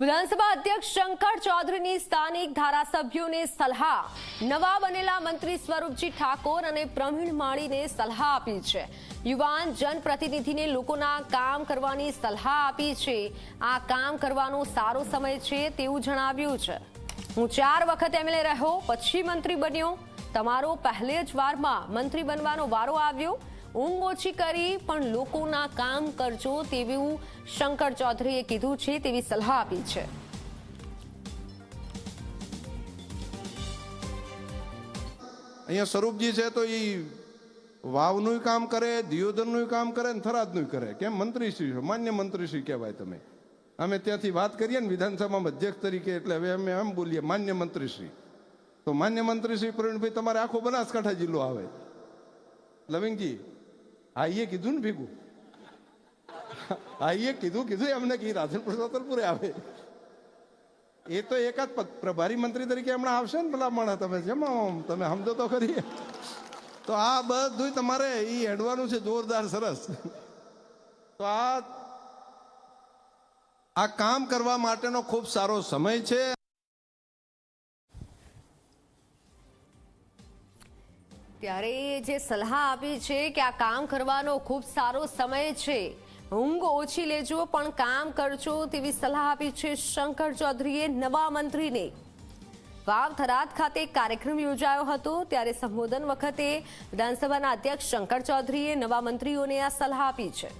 વિધાનસભા અધ્યક્ષ શંકર ચૌધરીની સ્થાનિક ધારાસભ્યોને સલાહ. નવા બનેલા મંત્રી સ્વરૂપજી ઠાકોર અને પ્રવીણ માળીને સલાહ આપી છે. યુવાન જનપ્રતિનિધિને લોકોના કામ કરવાની સલાહ આપી છે. આ કામ કરવાનો સારો સમય છે તેવું જણાવ્યું છે. હું ચાર વખત એમએલએ રહ્યો, પછી મંત્રી બન્યો. તમારો પહેલે જ વારમાં મંત્રી બનવાનો વારો આવ્યો. ઊંઘ ઓછી કરી, પણ લોકોના કામ કરજો તેવું શંકર ચૌધરીએ કીધું છે તેવી સલાહ આપી છે. અહીંયા સ્વરૂપજી છે તો એ વાવનું કામ કરે, દિયોદરનું કામ કરે ને થરાદનું કરે. કેમ? મંત્રીશ્રી છો, માન્ય મંત્રીશ્રી કહેવાય તમે. અમે ત્યાંથી વાત કરીએ ને વિધાનસભામાં અધ્યક્ષ તરીકે, એટલે હવે અમે એમ બોલીએ, માન્ય મંત્રીશ્રી. તો માન્ય મંત્રીશ્રી પ્રવીણભાઈ, તમારે આખો બનાસકાંઠા જિલ્લો આવે. લવિંગજી આ એ કીધું ને ભેગું. આઈએ કીધું કીધું, એમને કી રાધનપુર સાતરપુરે આવે. એ તો એકાદ પ્રભારી મંત્રી તરીકે હમણાં આવશે ને પેલા માણસ તમે, જેમ તમે સમજો તો કરીએ તો આ બધું તમારે એ હેડવાનું છે, જોરદાર, સરસ. તો આ આ કામ કરવા માટેનો ખૂબ સારો સમય છે. ત્યારે જે સલાહ આપી છે કે આ કામ કરવાનો ખૂબ સારો સમય છે, ઊંઘ ઓછી લેજો, પણ કામ કરજો તેવી સલાહ આપી છે શંકર ચૌધરીએ નવા મંત્રીને. વાવ થરાદ ખાતે કાર્યક્રમ યોજાયો હતો, ત્યારે સંબોધન વખતે વિધાનસભાના અધ્યક્ષ શંકર ચૌધરીએ નવા મંત્રીઓને આ સલાહ આપી છે.